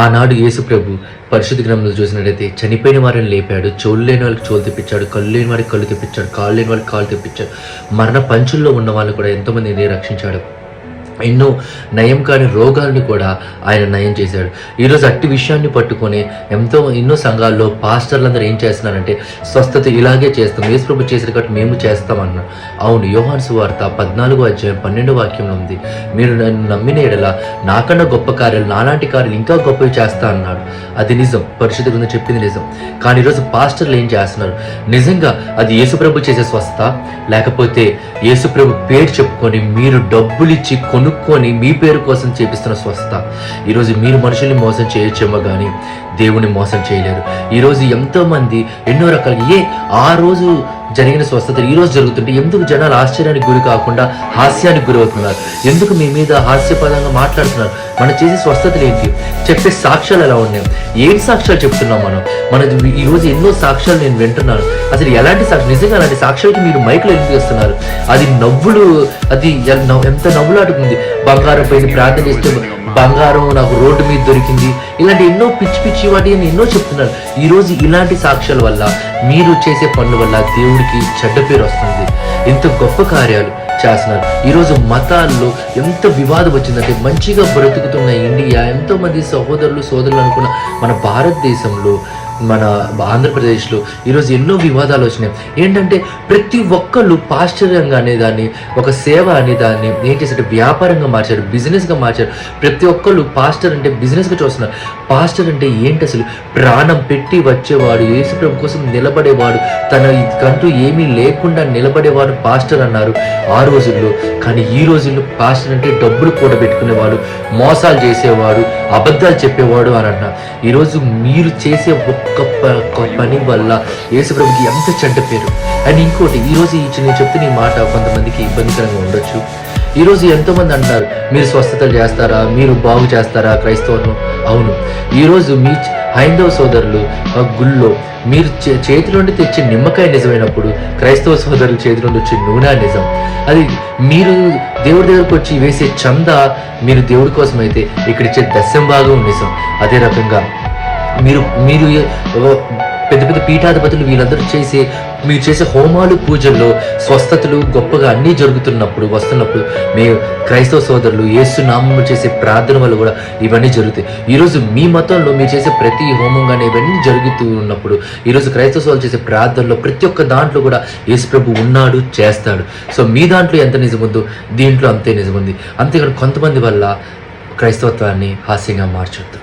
ఆనాడు యేసుప్రభు పరిశుద్ధ గ్రంథంలో చూసినట్టయితే చనిపోయిన వారిని లేపాడు చోళ్ళు లేని వాళ్ళకి చోలు తెప్పించాడు కళ్ళు లేని వారికి కళ్ళు తెప్పించాడు కాళ్ళు లేని వాళ్ళకి కాళ్ళు తెప్పించాడు. మరణ పంచుల్లో ఉన్న వాళ్ళు కూడా ఎంతోమందిని రక్షించాడు. ఎన్నో నయం కాని రోగాల్ని కూడా ఆయన నయం చేశాడు. ఈరోజు అట్టి విషయాన్ని పట్టుకొని ఎంతో ఎన్నో సంఘాల్లో పాస్టర్లందరూ ఏం చేస్తున్నారంటే స్వస్థత ఇలాగే చేస్తాం యేసుప్రభు చేసిన కాబట్టి మేము చేస్తామన్నారు. అవును యోహాన్స్ వార్త పద్నాలుగు అధ్యాయం పన్నెండు వాక్యంలో ఉంది. మీరు నన్ను నమ్మిన ఎడలా నాకన్నా గొప్ప కార్యాలు నాలాంటి కార్యాలు ఇంకా గొప్పవి చేస్తా అన్నాడు. అది నిజం పరిశుద్ధ గురించి చెప్పింది నిజం. కానీ ఈరోజు పాస్టర్లు ఏం చేస్తున్నారు? నిజంగా అది యేసుప్రభు చేసే స్వస్థ? లేకపోతే యేసుప్రభు పేరు చెప్పుకొని మీరు డబ్బులు ఇచ్చి కొనుక్కొని మీ పేరు కోసం చేపిస్తున్న స్వస్థ. ఈరోజు మీరు మనుషుల్ని మోసం చేయొచ్చేమో కానీ దేవుని మోసం చేయలేరు. ఈరోజు ఎంతోమంది ఎన్నో రకాల ఏ ఆ రోజు జరిగిన స్వస్థత ఈ రోజు జరుగుతుంటే ఎందుకు జనాలు ఆశ్చర్యానికి గురి కాకుండా హాస్యానికి గురవుతున్నారు ఎందుకు మీ మీద హాస్యపదంగా మాట్లాడుతున్నారు? మనం చేసే స్వస్థతలు ఏంటి? చెప్పే సాక్ష్యాలు ఎలా ఉన్నాయి? ఏం సాక్ష్యాలు చెప్తున్నాం మనం? మన ఈ రోజు ఎన్నో సాక్ష్యాలు నేను వింటున్నాను. అసలు ఎలాంటి సాక్షి నిజంగా అలాంటి సాక్ష్యాలకి మీరు మైకులు ఎందుకు ఇస్తున్నారు అది నవ్వులు అది ఎంత నవ్వులాడుతుంది బంగారం పైన ప్రార్థన బంగారం నాకు రోడ్డు మీద దొరికింది. ఇలాంటి ఎన్నో పిచ్చి పిచ్చి వాటి అని ఎన్నో చెప్తున్నారు. ఈ రోజు ఇలాంటి సాక్ష్యాల వల్ల మీరు చేసే పనుల వల్ల దేవుడికి చెడ్డ పేరు వస్తుంది. ఇంత గొప్ప కార్యాలు చేస్తున్నారు. ఈరోజు మతాల్లో ఎంత వివాదం వచ్చిందంటే మంచిగా బ్రతుకుతున్న ఇండియా ఎంతో మంది సహోదరులు సోదరులు అనుకున్న మన భారతదేశంలో మన ఆంధ్రప్రదేశ్లో ఈరోజు ఎన్నో వివాదాలు వచ్చినాయి. ఏంటంటే ప్రతి ఒక్కళ్ళు పాశ్చర్యంగా అనే దాన్ని ఒక సేవ అనే దాన్ని ఏం చేశారు? వ్యాపారంగా మార్చారు బిజినెస్గా మార్చారు. ప్రతి ఒక్కళ్ళు పాస్టర్ అంటే బిజినెస్గా చూస్తున్నారు. పాస్టర్ అంటే ఏంటి అసలు? ప్రాణం పెట్టి వచ్చేవాడు యేసుప్రభు కోసం నిలబడేవాడు తన కంటూ ఏమీ లేకుండా నిలబడేవాడు పాస్టర్ అన్నారు ఆ రోజుల్లో. కానీ ఈ రోజుల్లో పాస్టర్ అంటే డబ్బులు కూడబెట్టుకునేవాడు మోసాలు చేసేవాడు అబద్ధాలు చెప్పేవాడు అని అన్న. ఈరోజు మీరు చేసే ఒక్క పని వల్ల యేసుప్రభుకి ఎంత చెడ్డ పేరు. అండ్ ఇంకోటి ఈరోజు ఈ నేను చెప్తున్న ఈ మాట కొంతమందికి ఇబ్బందికరంగా ఉండొచ్చు. ఈరోజు ఎంతోమంది అంటారు మీరు స్వస్థతలు చేస్తారా? మీరు బాగు చేస్తారా క్రైస్తవులను? అవును ఈరోజు మీ హైందవ సోదరులు గుళ్ళో మీరు చే- చేతి నుండి తెచ్చే నిమ్మకాయ నిజమైనప్పుడు క్రైస్తవ సోదరుల చేతి నుండి వచ్చే నూనె నిజం. అది మీరు దేవుడి దగ్గరకు వచ్చి వేసే చంద మీరు దేవుడి కోసం అయితే ఇక్కడ ఇచ్చే దశం భాగం నిజం. అదే రకంగా మీరు మీరు పెద్ద పెద్ద పీఠాధిపతులు వీళ్ళందరూ చేసే మీరు చేసే హోమాలు పూజల్లో స్వస్థతలు గొప్పగా అన్నీ జరుగుతున్నప్పుడు వస్తున్నప్పుడు మీ క్రైస్తవ సోదరులు యేసు నామము చేసే ప్రార్థన వల్ల కూడా ఇవన్నీ జరుగుతాయి. ఈరోజు మీ మతంలో మీరు చేసే ప్రతి హోమం కానీ ఇవన్నీ జరుగుతూ ఉన్నప్పుడు ఈరోజు క్రైస్తవ సోదరులు చేసే ప్రార్థనలో ప్రతి ఒక్క దాంట్లో కూడా యేసు ప్రభు ఉన్నాడు చేస్తాడు. సో మీ దాంట్లో ఎంత నిజముందో దీంట్లో అంతే నిజముంది అంతేకాదు కొంతమంది వల్ల క్రైస్తవత్వాన్ని హాస్యంగా మార్చొద్దు.